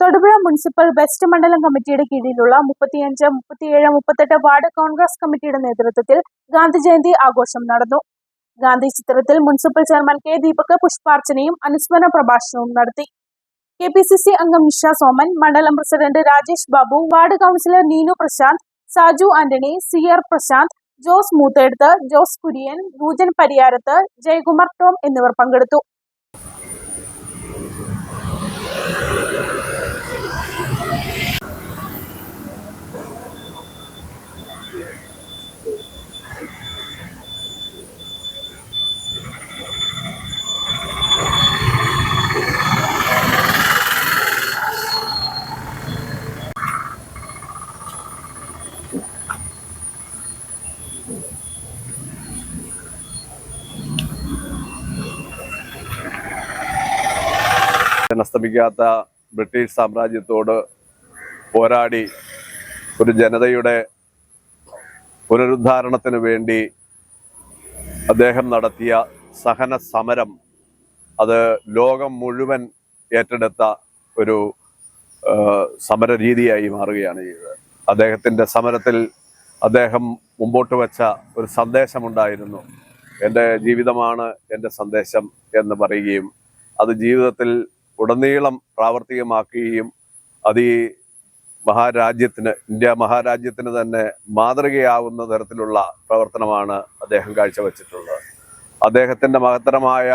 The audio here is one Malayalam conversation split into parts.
തൊടുപുഴ മുനിസിപ്പൽ വെസ്റ്റ് മണ്ഡലം കമ്മിറ്റിയുടെ കീഴിലുള്ള മുപ്പത്തിയഞ്ച് മുപ്പത്തിയേഴ് മുപ്പത്തെട്ട് വാർഡ് കോൺഗ്രസ് കമ്മിറ്റിയുടെ നേതൃത്വത്തിൽ ഗാന്ധി ജയന്തി ആഘോഷം നടന്നു. ഗാന്ധി ചിത്രത്തിൽ മുനിസിപ്പൽ ചെയർമാൻ കെ ദീപക് പുഷ്പാർച്ചനയും അനുസ്മരണ പ്രഭാഷണവും നടത്തി. കെ പി സി സി അംഗം നിഷ സോമൻ മണ്ഡലം president Rajesh Babu ward councillor Neenu Prashanth Saju Antony C R Prashanth Jose Moothedath Jose Kurian Rujan Pariyarath Jayakumar Tom എന്നിവർ പങ്കെടുത്തു. അസ്തമിക്കാത്ത ബ്രിട്ടീഷ് സാമ്രാജ്യത്തോട് പോരാടി ഒരു ജനതയുടെ പുനരുദ്ധാരണത്തിന് വേണ്ടി അദ്ദേഹം നടത്തിയ സഹന സമരം അത് ലോകം മുഴുവൻ ഏറ്റെടുത്ത ഒരു സമര രീതിയായി മാറുകയാണ് ചെയ്തത്. അദ്ദേഹത്തിന്റെ സമരത്തിൽ അദ്ദേഹം മുമ്പോട്ട് വച്ച ഒരു സന്ദേശമുണ്ടായിരുന്നു. എന്റെ ജീവിതമാണ് എന്റെ സന്ദേശം എന്ന് പറയുകയും അത് ജീവിതത്തിൽ ഉടനീളം പ്രാവർത്തികമാക്കുകയും അത് ഈ മഹാരാജ്യത്തിന് ഇന്ത്യ മഹാരാജ്യത്തിന് തന്നെ മാതൃകയാവുന്ന തരത്തിലുള്ള പ്രവർത്തനമാണ് അദ്ദേഹം കാഴ്ചവെച്ചിട്ടുള്ളത്. അദ്ദേഹത്തിന്റെ മഹത്തരമായ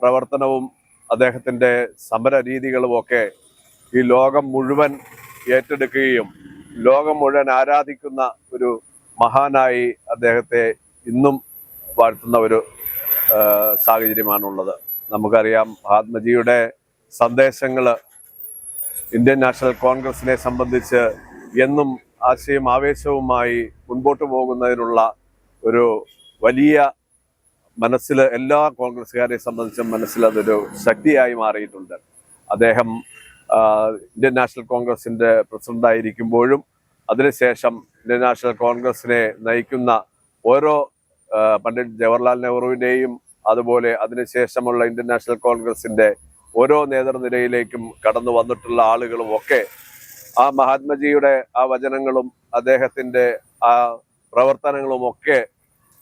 പ്രവർത്തനവും അദ്ദേഹത്തിന്റെ സമര രീതികളുമൊക്കെ ഈ ലോകം മുഴുവൻ ഏറ്റെടുക്കുകയും ലോകം മുഴുവൻ ആരാധിക്കുന്ന ഒരു മഹാനായി അദ്ദേഹത്തെ ഇന്നും വാഴ്ത്തുന്ന ഒരു സാഹചര്യമാണുള്ളത്. നമുക്കറിയാം മഹാത്മജിയുടെ സന്ദേശങ്ങൾ ഇന്ത്യൻ നാഷണൽ കോൺഗ്രസിനെ സംബന്ധിച്ച് എന്നും ആശയം ആവേശവുമായി മുൻപോട്ട് പോകുന്നതിനുള്ള ഒരു വലിയ മനസ്സിൽ എല്ലാ കോൺഗ്രസ്സുകാരെ സംബന്ധിച്ചും മനസ്സിൽ അതൊരു ശക്തിയായി മാറിയിട്ടുണ്ട്. അദ്ദേഹം ഇന്ത്യൻ നാഷണൽ പ്രസിഡന്റ് പ്രസിഡന്റായിരിക്കുമ്പോഴും അതിനുശേഷം ഇന്ത്യൻ നാഷണൽ കോൺഗ്രസിനെ നയിക്കുന്ന ഓരോ പണ്ഡിറ്റ് ജവഹർലാൽ നെഹ്റുവിന്റെയും അതുപോലെ അതിനുശേഷമുള്ള ഇന്ത്യൻ നാഷണൽ കോൺഗ്രസിന്റെ ഓരോ നേതൃനിരയിലേക്കും കടന്നു വന്നിട്ടുള്ള ആളുകളും ഒക്കെ ആ മഹാത്മജിയുടെ ആ വചനങ്ങളും അദ്ദേഹത്തിന്റെ ആ പ്രവർത്തനങ്ങളും ഒക്കെ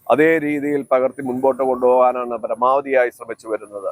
അതേ രീതിയിൽ പകർത്തി മുൻപോട്ട് കൊണ്ടുപോകാനാണ് പരമാവധിയായി ശ്രമിച്ചു വരുന്നത്.